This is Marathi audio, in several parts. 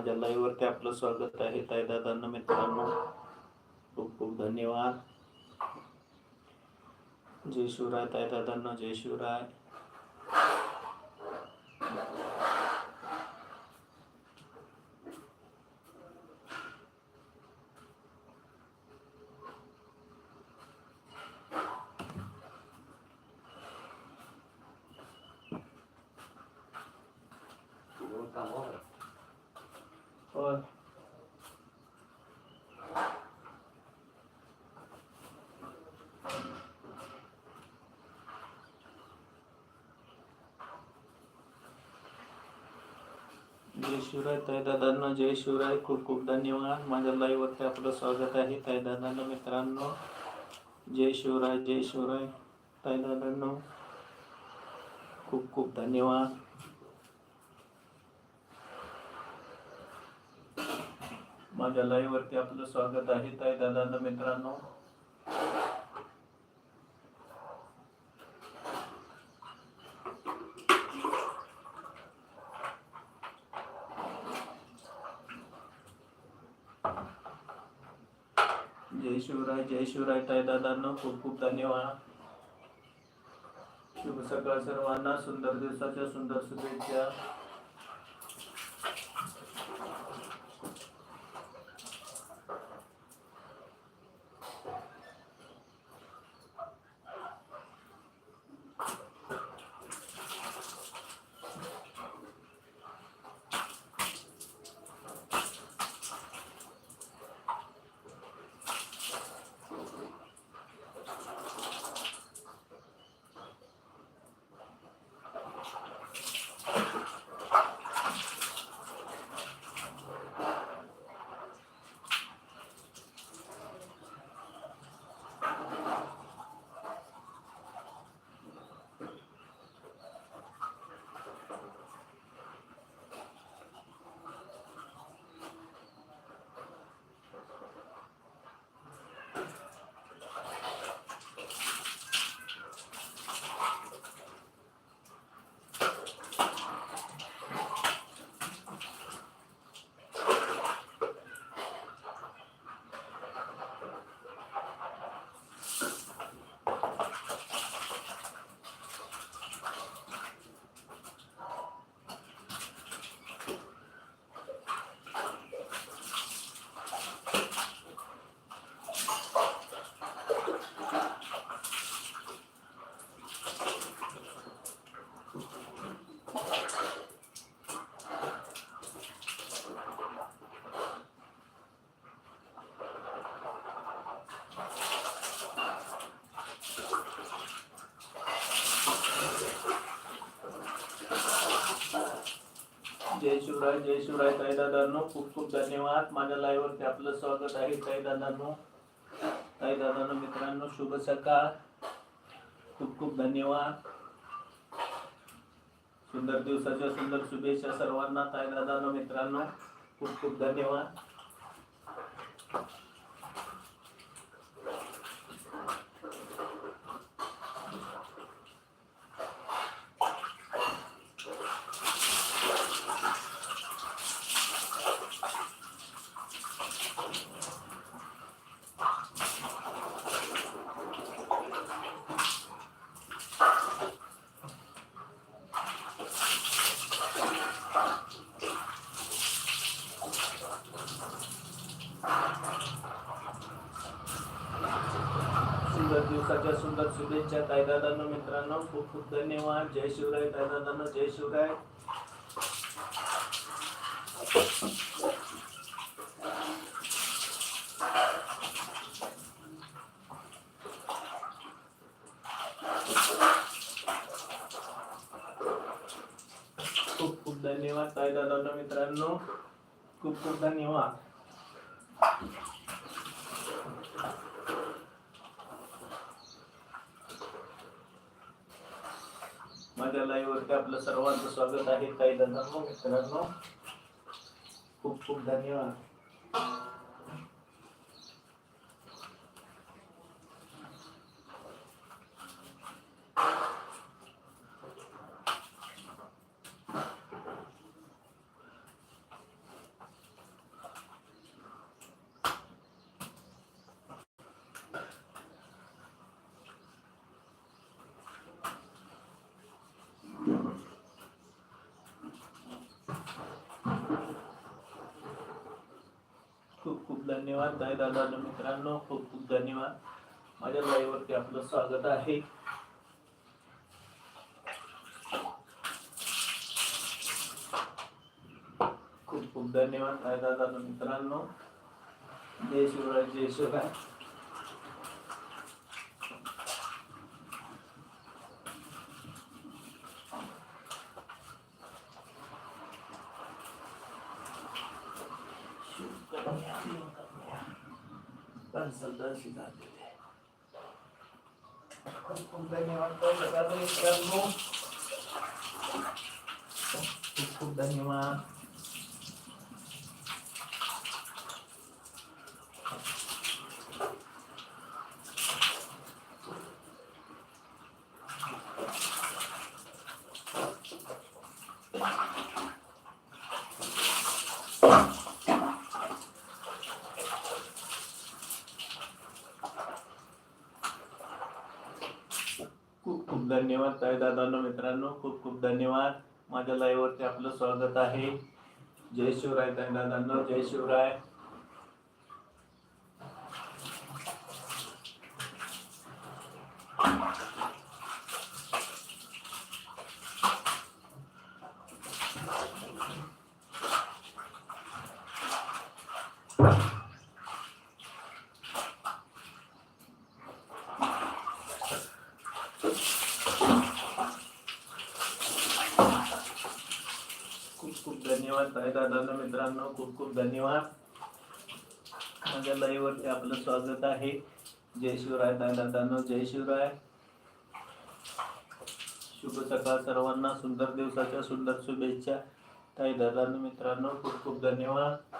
माझ्या लाईव्हवरती आपलं स्वागत आहे. ताई दादांना मित्रांनो खूप खूप धन्यवाद. जय शिवराय ताई दादांना जय शिवराय. होय जय शिवराय ताई दादांना, जय शिवराय, खूप खूप धन्यवाद. माझ्या लाईव्ह वरती आपलं स्वागत आहे. ताई दादांना, मित्रांनो, जय शिवराय जय शिवराय. ताई दादांनो, खूप खूप धन्यवाद. माझ्या लाईव्ह वरती आपलं स्वागत आहे. ताई दादांना मित्रांनो. जय शिवराय जय शिवराय ताई दादांना. खूप खूप धन्यवाद. शुभ सकाळ सर्वांना. सुंदर दिवसाच्या सुंदर शुभेच्छा. जय शिवराय जय शिवराय ताई दादांनो खूप खूप धन्यवाद. माझ्या लाईव्ह वरती आपलं स्वागत आहे. ताई दादांनो ताई दादांनो मित्रांनो शुभ सकाळ. खूप खूप धन्यवाद. सुंदर दिवसाच्या सुंदर शुभेच्छा सर्वांना. ताई दादांनो मित्रांनो खूप खूप धन्यवाद सुंदर दिवसाच्या सुंदर शुभेच्छा कायदादांना मित्रांनो. खूप खूप धन्यवाद. जय शिवराय ताई दादांनो जय शिवराय. खूप खूप धन्यवाद कायदादांना मित्रांनो. खूप खूप धन्यवाद. माझ्या लाईव्हवरती आपलं सर्वांचं स्वागत आहे. काही दादांनो मित्रांनो. खूप खूप धन्यवाद. धन्यवाद. ताई दादा मित्रांनो खूप खूप धन्यवाद. माझ्या लाईव्हवरती आपलं स्वागत आहे. खूप खूप धन्यवाद ताई दादा मित्रांनो. जय शिवराय जय शिवराय. Gracias. खूप धन्यवाद ताई दादा मित्रांनो खूप खूप धन्यवाद काय दादांनो मित्रांनो. खूप खूप धन्यवाद. माझ्या लाईव्ह वरती आपलं स्वागत आहे. जय शिवराय ताई दादांनो जय शिवराय खूप खूप धन्यवाद ताई मित्रांनो खूप खूप धन्यवाद. माझ्या लाईव्ह आपलं स्वागत आहे. जय शिवराय ताई दादांनो जय शिवराय. शुभ सकाळ सर्वांना. सुंदर दिवसाच्या सुंदर शुभेच्छा. ताई दादांनो मित्रांनो खूप खूप धन्यवाद.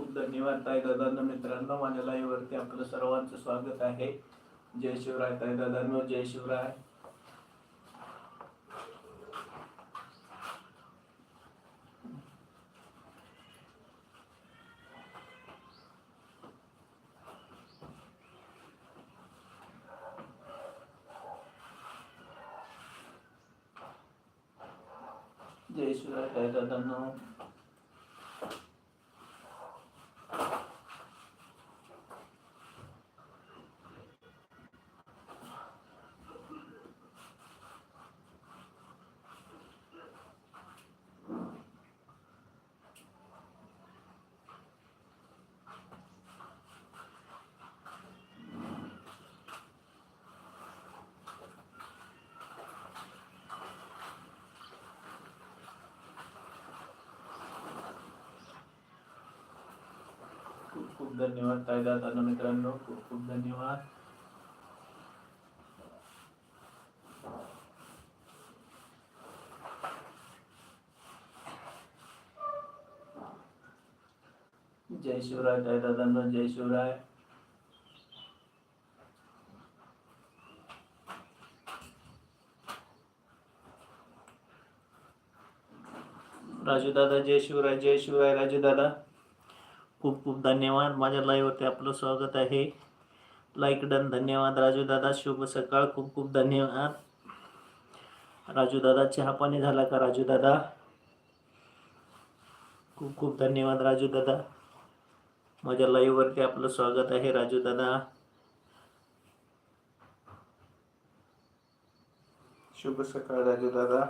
खूप धन्यवाद ताई दादांना. मित्रांनो माझ्या लाईव्ह वरती आपलं सर्वांचं स्वागत आहे. जय शिवराय ताई दादांनो जय शिवराय. जय शिवराय ताई दादांनो. खूप धन्यवाद ताई दादा मित्रांनो खूप खूप धन्यवाद. जय शिवराय ताई दादांना जय शिवराय. राजू दादा जय शिवराय जय शिवराय राजू दादा खूप खूप धन्यवाद. माझ्या लाईव्हवरती आपलं स्वागत आहे. लाईक डन धन्यवाद. राजू दादा शुभ सकाळ. खूप खूप धन्यवाद. राजू दादा चहा पाणी झाला का राजू दादा? खूप खूप धन्यवाद राजू दादा. माझ्या लाईव्हवरती आपलं स्वागत आहे राजू दादा. शुभ सकाळ राजू दादा.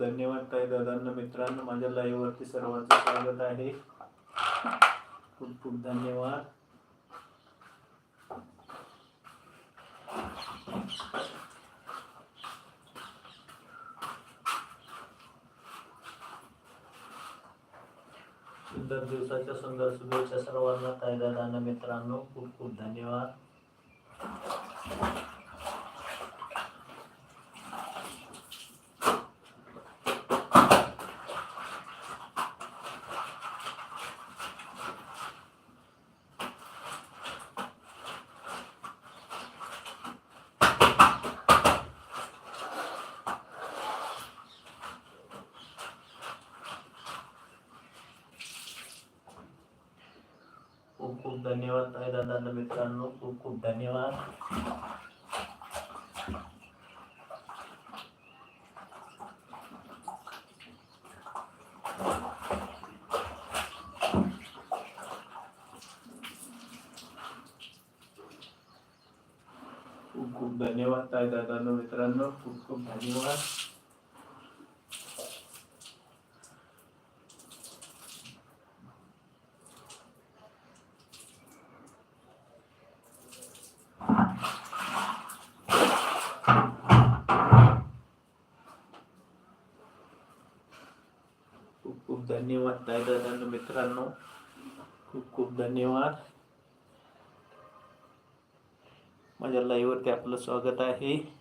धन्यवाद ताई दादांना मित्रांनो माझ्या लाईव्ह वरती सर्वांचं स्वागत आहे. खूप खूप धन्यवाद सुंदर दिवसाच्या सुंदर शुभेच्छा सर्वांना ताई दादांना मित्रांनो खूप खूप धन्यवाद खूप खूप धन्यवाद ताई दादांना मित्रांनो खूप खूप धन्यवाद खूप खूप धन्यवाद ताई दादांना मित्रांनो खूप खूप धन्यवाद खूप खूप धन्यवाद ताई दादांना मित्रांनो. खूप खूप धन्यवाद. माझ्या लाईव्हवरती आपलं स्वागत आहे.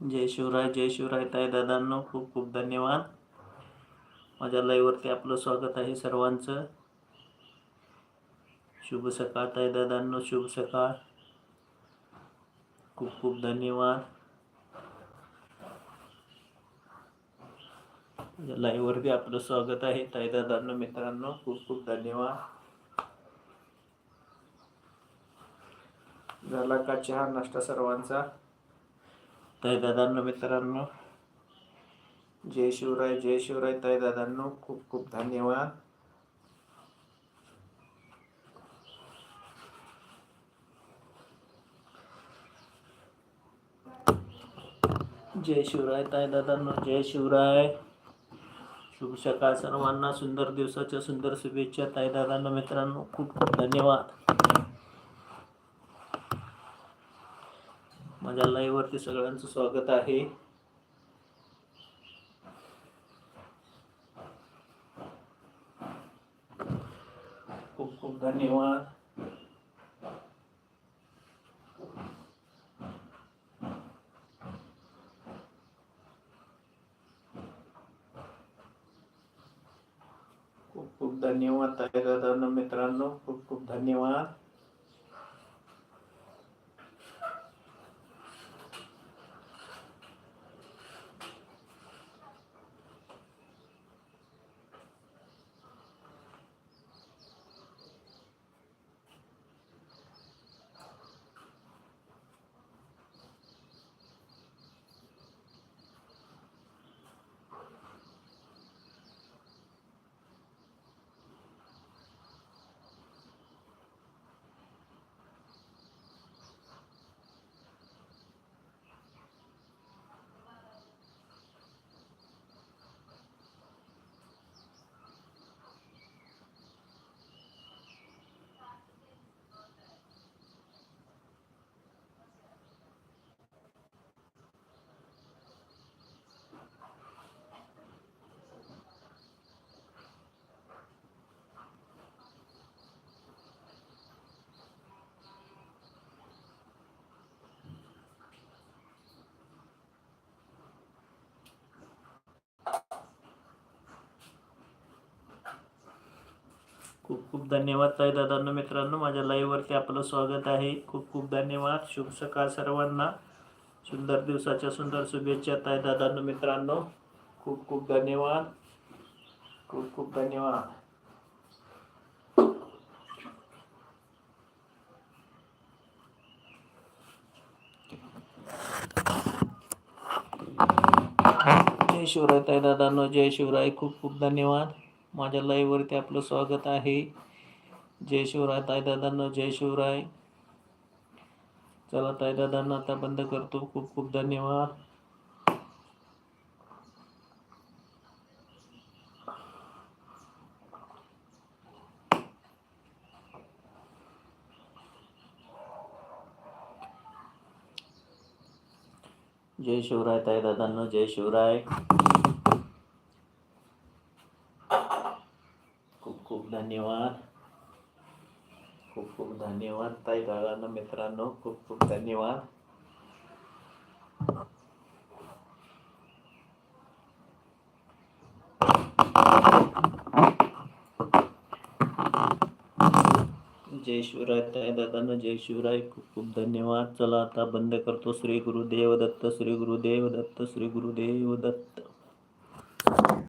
जय शिवराय जय शिवराय ताई दादांनो खूप खूप धन्यवाद. माझ्या लाईव्हवरती आपलं स्वागत आहे सर्वांचं. शुभ सकाळ ताई दादांनो शुभ सकाळ. खूप खूप धन्यवाद. माझ्या लाईव्हवरती आपलं स्वागत आहे ताई दादांनो मित्रांनो खूप खूप धन्यवाद. झाला का चहा नाश्ता सर्वांचा? ताई दादांनो मित्रांनो. जय शिवराय जय शिवराय. ताई दादांनो खूप खूप धन्यवाद. जय शिवराय ताई दादांनो जय शिवराय. शुभ सकाळ सर्वांना. सुंदर दिवसाच्या सुंदर शुभेच्छा. ताई दादांना मित्रांनो खूप खूप धन्यवाद. माझ्या लाईव्हवरती सगळ्यांचं स्वागत आहे. खूप खूप धन्यवाद. खूप खूप धन्यवाद ताई दादांना मित्रांनो खूप खूप धन्यवाद. खूप खूप धन्यवाद काय दादांनो मित्रांनो. माझ्या लाईव्हवरती आपलं स्वागत आहे. खूप खूप धन्यवाद. शुभ सकाळ सर्वांना. सुंदर दिवसाच्या सुंदर शुभेच्छा ताई दादांनो मित्रांनो. खूप खूप धन्यवाद. खूप खूप धन्यवाद. जय शिवराय ताई दादांनो जय शिवराय. खूप खूप धन्यवाद. माझ्या लाईव्हवरती आपलं स्वागत आहे. जय शिवराय ताईदादांना जय शिवराय. चला ताईदादांना आता बंद करतो. खूप खूप धन्यवाद. जय शिवराय ताईदादांना जय शिवराय खूप खूप धन्यवाद. खूप खूप धन्यवाद ताई दादांना मित्रांनो. खूप खूप धन्यवाद. जय शिवराय ताई दादांना जय शिवराय. खूप खूप धन्यवाद. चला आता बंद करतो श्री गुरुदेव दत्त श्री गुरुदेव दत्त श्री गुरुदेव दत्त